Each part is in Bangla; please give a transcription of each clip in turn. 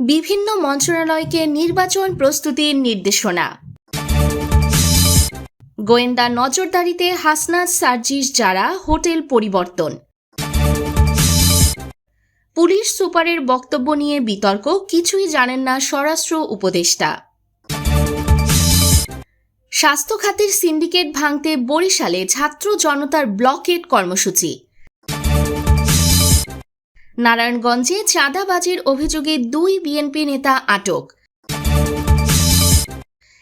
বিভিন্ন মন্ত্রণালয়কে নির্বাচন প্রস্তুতির নির্দেশনা। গোয়েন্দা নজরদারিতে হাসনাত সার্জিস যারা হোটেল পরিবর্তন। পুলিশ সুপারের বক্তব্য নিয়ে বিতর্ক, কিছুই জানেন না স্বরাষ্ট্র উপদেষ্টা। স্বাস্থ্য খাতের সিন্ডিকেট ভাঙতে বরিশালে ছাত্র জনতার ব্লকেট কর্মসূচি। নারায়ণগঞ্জে চাঁদাবাজির অভিযোগে দুই বিএনপি নেতা আটক।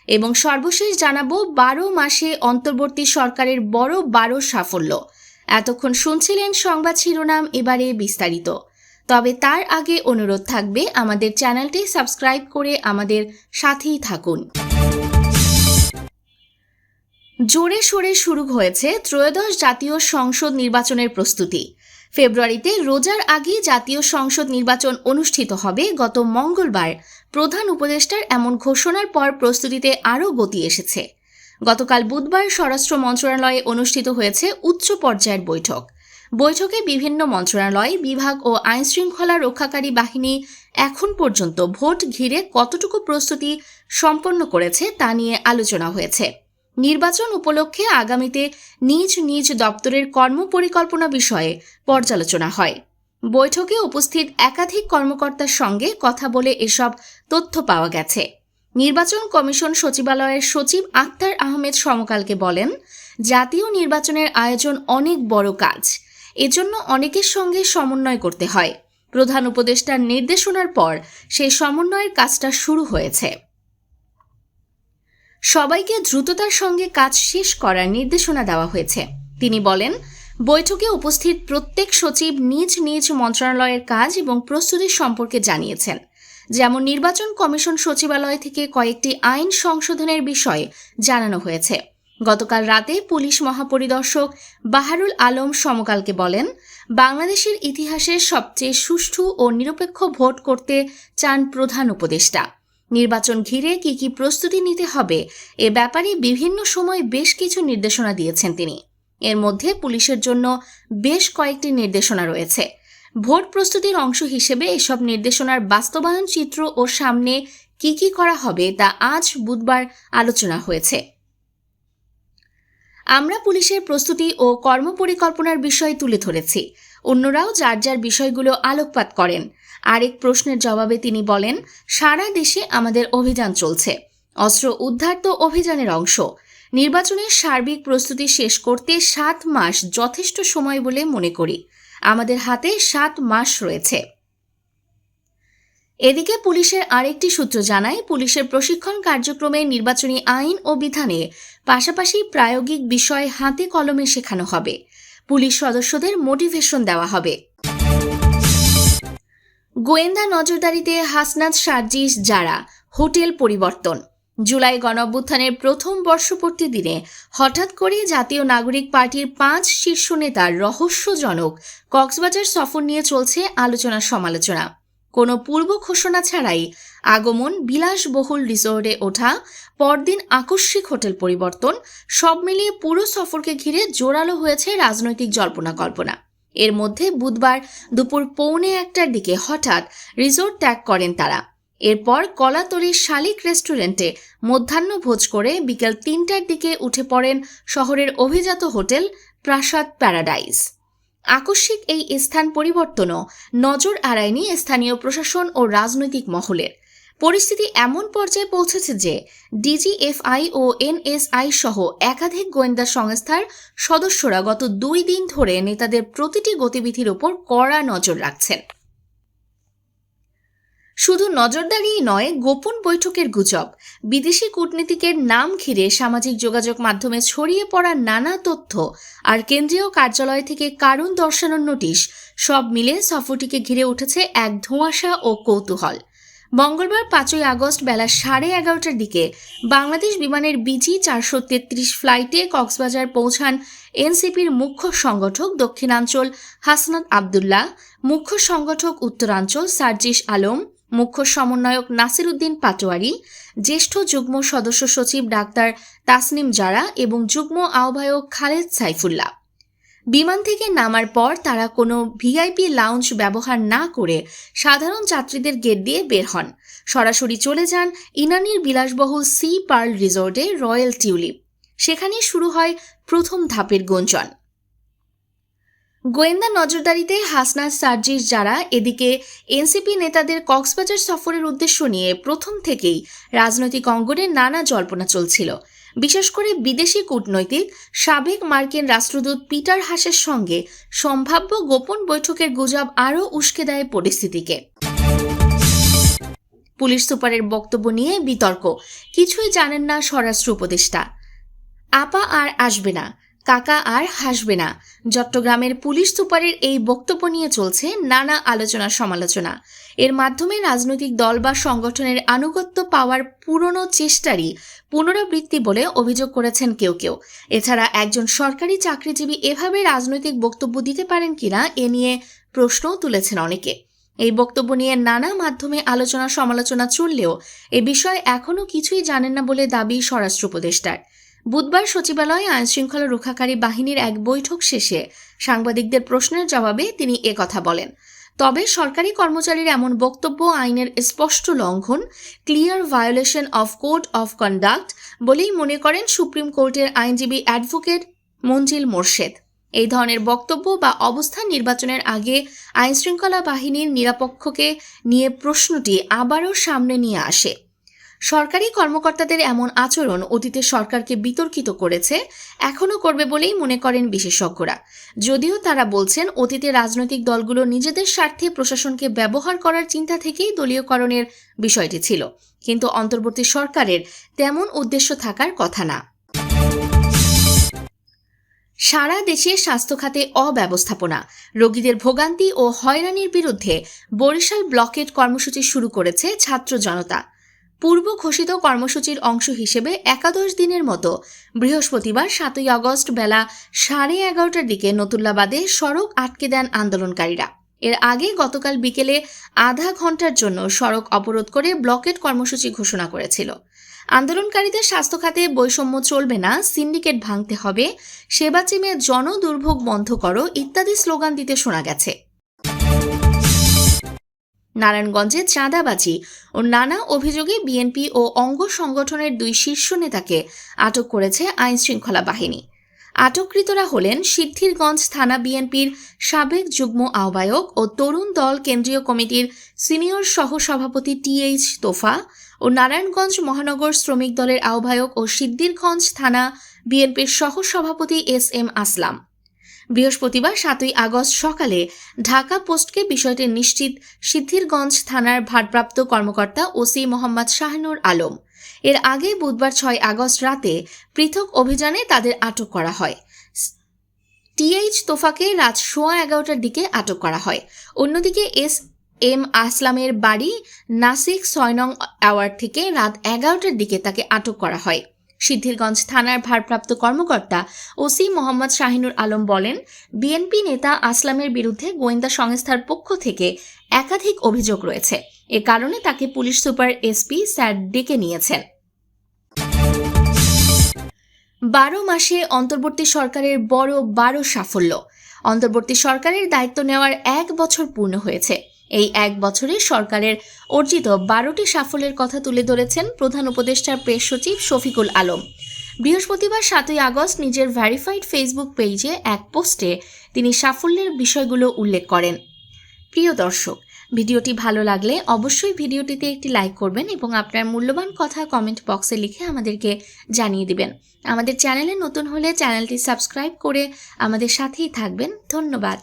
এবং সর্বশেষ জানাব, বারো মাসে অন্তর্বর্তী সরকারের বড় বারো সাফল্য। এতক্ষণ শুনছিলেন সংবাদ শিরোনাম, এবারে বিস্তারিত। তবে তার আগে অনুরোধ থাকবে, আমাদের চ্যানেলটি সাবস্ক্রাইব করে আমাদের সাথেই থাকুন। জোরে সোরে শুরু হয়েছে ত্রয়োদশ জাতীয় সংসদ নির্বাচনের প্রস্তুতি। ফেব্রুয়ারিতে রোজার আগে জাতীয় সংসদ নির্বাচন অনুষ্ঠিত হবে গত মঙ্গলবার। প্রধান উপদেষ্টার এমন ঘোষণার পর প্রস্তুতিতে আরও গতি এসেছে। গতকাল বুধবার স্বরাষ্ট্র মন্ত্রণালয়ে অনুষ্ঠিত হয়েছে উচ্চ পর্যায়ের বৈঠক। বৈঠকে বিভিন্ন মন্ত্রণালয়, বিভাগ ও আইনশৃঙ্খলা রক্ষাকারী বাহিনী এখন পর্যন্ত ভোট ঘিরে কতটুকু প্রস্তুতি সম্পন্ন করেছে তা নিয়ে আলোচনা হয়েছে। নির্বাচন উপলক্ষে আগামীতে নিজ নিজ দপ্তরের কর্মপরিকল্পনা বিষয়ে পর্যালোচনা হয়। বৈঠকে উপস্থিত একাধিক কর্মকর্তার সঙ্গে কথা বলে এসব তথ্য পাওয়া গেছে। নির্বাচন কমিশন সচিবালয়ের সচিব আক্তার আহমেদ সমকালকে বলেন, জাতীয় নির্বাচনের আয়োজন অনেক বড় কাজ। এজন্য অনেকের সঙ্গে সমন্বয় করতে হয়। প্রধান উপদেষ্টার নির্দেশনার পর সেই সমন্বয়ের কাজটা শুরু হয়েছে। সবাইকে দ্রুততার সঙ্গে কাজ শেষ করার নির্দেশনা দেওয়া হয়েছে। তিনি বলেন, বৈঠকে উপস্থিত প্রত্যেক সচিব নিজ নিজ মন্ত্রণালয়ের কাজ এবং প্রস্তুতি সম্পর্কে জানিয়েছেন। যেমন নির্বাচন কমিশন সচিবালয় থেকে কয়েকটি আইন সংশোধনের বিষয়ে জানানো হয়েছে। গতকাল রাতে পুলিশ মহাপরিদর্শক বাহারুল আলম সমকালকে বলেন, বাংলাদেশের ইতিহাসে সবচেয়ে সুষ্ঠু ও নিরপেক্ষ ভোট করতে চান প্রধান উপদেষ্টা। নির্বাচন ঘিরে কি কি প্রস্তুতি নিতে হবে, এ ব্যাপারে বিভিন্ন সময় বেশ কিছু নির্দেশনা দিয়েছেন তিনি। এর মধ্যে পুলিশের জন্য বেশ কয়েকটি নির্দেশনা রয়েছে। ভোট প্রস্তুতির অংশ হিসেবে এসব নির্দেশনার বাস্তবায়ন চিত্র ও সামনে কি কি করা হবে তা আজ বুধবার আলোচনা হয়েছে। আমরা পুলিশের প্রস্তুতি ও কর্মপরিকল্পনার বিষয় তুলে ধরেছি। অন্যরাও যার যার বিষয়গুলো আলোকপাত করেন। আরেক প্রশ্নের জবাবে তিনি বলেন, সারা দেশে আমাদের অভিযান চলছে। অস্ত্র উদ্ধার তো অভিযানের অংশ। নির্বাচনের সার্বিক প্রস্তুতি শেষ করতে সাত মাস যথেষ্ট সময় বলে মনে করি। আমাদের হাতে সাত মাস রয়েছে। এদিকে পুলিশের আরেকটি সূত্র জানায়, পুলিশের প্রশিক্ষণ কার্যক্রমে নির্বাচনী আইন ও বিধানে পাশাপাশি প্রায়োগিক বিষয় হাতে কলমে শেখানো হবে। পুলিশ সদস্যদের মোটিভেশন দেওয়া হবে। গোয়েন্দা নজরদারিতে হাসনাত সার্জিস যারা, হোটেল পরিবর্তন। জুলাই গণঅভ্যুত্থানের প্রথম বর্ষপূর্তি দিনে হঠাৎ করে জাতীয় নাগরিক পার্টির পাঁচ শীর্ষ নেতার রহস্যজনক কক্সবাজার সফর নিয়ে চলছে আলোচনা সমালোচনা। কোনো পূর্ব ঘোষণা ছাড়াই আগমন বিলাসবহুল রিসোর্টে ওঠা, পরদিন আকস্মিক হোটেল পরিবর্তন, সব মিলিয়ে পুরো সফরকে ঘিরে জোরালো হয়েছে রাজনৈতিক জল্পনা কল্পনা। এর মধ্যে বুধবার দুপুর পৌনে একটার দিকে হঠাৎ রিসোর্ট ত্যাগ করেন তারা। এরপর কলাতলির শালিক রেস্টুরেন্টে মধ্যাহ্ন ভোজ করে বিকেল তিনটার দিকে উঠে পড়েন শহরের অভিজাত হোটেল প্রাসাদ প্যারাডাইস। আকস্মিক এই স্থান পরিবর্তনও নজর এড়ায়নি স্থানীয় প্রশাসন ও রাজনৈতিক মহলের। পরিস্থিতি এমন পর্যায়ে পৌঁছেছে যে ডিজিএফআই ও এনএসআই সহ একাধিক গোয়েন্দা সংস্থার সদস্যরা গত দুই দিন ধরে নেতাদের প্রতিটি গতিবিধির ওপর কড়া নজর রাখছেন। শুধু নজরদারিই নয়, গোপন বৈঠকের গুজব, বিদেশি কূটনীতিকের নাম ঘিরে সামাজিক যোগাযোগ মাধ্যমে ছড়িয়ে পড়া নানা তথ্য আর কেন্দ্রীয় কার্যালয় থেকে কারণ দর্শানোর নোটিশ, সব মিলে সফরটিকে ঘিরে উঠেছে এক ধোঁয়াশা ও কৌতূহল। মঙ্গলবার পাঁচই আগস্ট বেলা সাড়ে এগারোটার দিকে বাংলাদেশ বিমানের বিজি চারশো তেত্রিশ ফ্লাইটে কক্সবাজার পৌঁছান এনসিপির মুখ্য সংগঠক দক্ষিণাঞ্চল হাসনাত আবদুল্লাহ, মুখ্য সংগঠক উত্তরাঞ্চল সার্জিস আলম, মুখ্য সমন্বয়ক নাসির উদ্দিন পাটোয়ারি, জ্যেষ্ঠ যুগ্ম সদস্য সচিব ডাক্তার তাসনিম জারা এবং যুগ্ম আহ্বায়ক খালেদ সাইফুল্লাহ। বিমান থেকে নামার পর তারা কোনো ভিআইপি লাউঞ্জ ব্যবহার না করে সাধারণ যাত্রীদের গেট দিয়ে বের হন। সরাসরি চলে যান ইনানির বিলাসবহুল সি পার্ল রিসোর্টে রয়্যাল টিউলিপ। সেখানেই শুরু হয় প্রথম ধাপের গুঞ্জন। গোয়েন্দা নজরদারিতে হাসনাত সার্জিস যারা, এদিকে এনসিপি নেতাদের কক্সবাজার সফরের উদ্দেশ্য নিয়ে প্রথম থেকেই রাজনৈতিক অঙ্গনে নানা জল্পনা চলছিল। বিশেষ করে বিদেশি কূটনৈতিক সাবেক মার্কিন রাষ্ট্রদূত পিটার হাসের সঙ্গে সম্ভাব্য গোপন বৈঠকের গুজব আরও উস্কে দেয় পরিস্থিতিকে। পুলিশ সুপারের বক্তব্য নিয়ে বিতর্ক, কিছুই জানেন না স্বরাষ্ট্র উপদেষ্টা। আপা আর আসবে না। কাকা আর হাসবে না। চট্টগ্রামের পুলিশ সুপারের এই বক্তব্য নিয়ে চলছে নানা আলোচনা সমালোচনা। এর মাধ্যমে রাজনৈতিক দল বা সংগঠনের আনুগত্য পাওয়ার পুরনো চেষ্টারই পুনরাবৃত্তি বলে অভিযোগ করেছেন কেউ কেউ। এছাড়া একজন সরকারি চাকরিজীবী এভাবে রাজনৈতিক বক্তব্য দিতে পারেন কিনা এ নিয়ে প্রশ্নও তুলেছেন অনেকে। এই বক্তব্য নিয়ে নানা মাধ্যমে আলোচনা সমালোচনা চললেও এ বিষয়ে এখনও কিছুই জানেন না বলে দাবি স্বরাষ্ট্র উপদেষ্টার। বুধবার সচিবালয়ে আইনশৃঙ্খলা রক্ষাকারী বাহিনীর এক বৈঠক শেষে সাংবাদিকদের প্রশ্নের জবাবে তিনি একথা বলেন। তবে সরকারি কর্মচারীর এমন বক্তব্য আইনের স্পষ্ট লঙ্ঘন clear violation of code of conduct বলেই মনে করেন সুপ্রিম কোর্টের আইনজীবী অ্যাডভোকেট মঞ্জিল মোর্শেদ। এই ধরনের বক্তব্য বা অবস্থান নির্বাচনের আগে আইনশৃঙ্খলা বাহিনীর নিরাপক্ষকে নিয়ে প্রশ্নটি আবারও সামনে নিয়ে আসে। সরকারি কর্মকর্তাদের এমন আচরণ অতীতে সরকারকে বিতর্কিত করেছে, এখনও করবে বলেই মনে করেন বিশেষজ্ঞরা। যদিও তারা বলছেন, অতীতে রাজনৈতিক দলগুলো নিজেদের স্বার্থে প্রশাসনকে ব্যবহার করার চিন্তা থেকেই দলীয়করণের বিষয়টি ছিল। কিন্তু অন্তর্বর্তী সরকারের তেমন উদ্দেশ্য থাকার কথা না। সারা দেশে স্বাস্থ্য খাতে অব্যবস্থাপনা, রোগীদের ভোগান্তি ও হয়রানির বিরুদ্ধে বরিশাল ব্লকেট কর্মসূচি শুরু করেছে ছাত্র জনতা। পূর্ব ঘোষিত কর্মসূচির অংশ হিসেবে একাদশ দিনের মতো বৃহস্পতিবার সাতই আগস্ট বেলা সাড়ে এগারোটার দিকে নতুল্লাবাদে সড়ক আটকে দেন আন্দোলনকারীরা। এর আগে গতকাল বিকেলে আধা ঘণ্টার জন্য সড়ক অবরোধ করে ব্লকেট কর্মসূচি ঘোষণা করেছিল। আন্দোলনকারীদের স্বাস্থ্য খাতে বৈষম্য চলবে না, সিন্ডিকেট ভাঙতে হবে, সেবা চিমে জনদুর্ভোগ বন্ধ করো ইত্যাদি স্লোগান দিতে শোনা গেছে। নারায়ণগঞ্জে চাঁদাবাজি ও নানা অভিযোগে বিএনপি ও অঙ্গ সংগঠনের দুই শীর্ষ নেতাকে আটক করেছে আইন শৃঙ্খলা বাহিনী। আটককৃতরা হলেন সিদ্ধিরগঞ্জ থানা বিএনপির সাবেক যুগ্ম আহ্বায়ক ও তরুণ দল কেন্দ্রীয় কমিটির সিনিয়র সহসভাপতি টিএইচ তোফা ও নারায়ণগঞ্জ মহানগর শ্রমিক দলের আহ্বায়ক ও সিদ্ধিরগঞ্জ থানা বিএনপির সহসভাপতি এস এম আসলাম। বৃহস্পতিবার সাতই আগস্ট সকালে ঢাকা পোস্টকে বিষয়টি নিশ্চিত সিদ্ধিরগঞ্জ থানার ভারপ্রাপ্ত কর্মকর্তা ওসি মোহাম্মদ শাহনুর আলম। এর আগে বুধবার ছয় আগস্ট রাতে পৃথক অভিযানে তাদের আটক করা হয়। টিএইচ তোফাকে রাত সোয়া এগারোটার দিকে আটক করা হয়। অন্যদিকে এস এম আসলামের বাড়ি নাসিক ছয় নং অ্যাওয়ার্ড থেকে রাত এগারোটার দিকে তাকে আটক করা হয়। সিদ্ধিরগঞ্জ থানার ভারপ্রাপ্ত কর্মকর্তা ওসি মোহাম্মদ শাহিনুর আলম বলেন, বিএনপি নেতা আসলামের বিরুদ্ধে গোয়েন্দা সংস্থার পক্ষ থেকে একাধিক অভিযোগ রয়েছে। এ কারণে তাকে পুলিশ সুপার এসপি স্যার ডেকে নিয়েছেন। বারো মাসে অন্তর্বর্তী সরকারের বড় বারো সাফল্য। অন্তর্বর্তী সরকারের দায়িত্ব নেওয়ার এক বছর পূর্ণ হয়েছে। এই এক বছরে সরকারের অর্জিত বারোটি সাফল্যের কথা তুলে ধরেছেন প্রধান উপদেষ্টার প্রেস সচিব শফিকুল আলম। বৃহস্পতিবার সাতই আগস্ট নিজের ভ্যারিফাইড ফেসবুক পেজে এক পোস্টে তিনি সাফল্যের বিষয়গুলো উল্লেখ করেন। প্রিয় দর্শক, ভিডিওটি ভালো লাগলে অবশ্যই ভিডিওটিতে একটি লাইক করবেন এবং আপনার মূল্যবান কথা কমেন্ট বক্সে লিখে আমাদেরকে জানিয়ে দিবেন। আমাদের চ্যানেলে নতুন হলে চ্যানেলটি সাবস্ক্রাইব করে আমাদের সাথেই থাকবেন। ধন্যবাদ।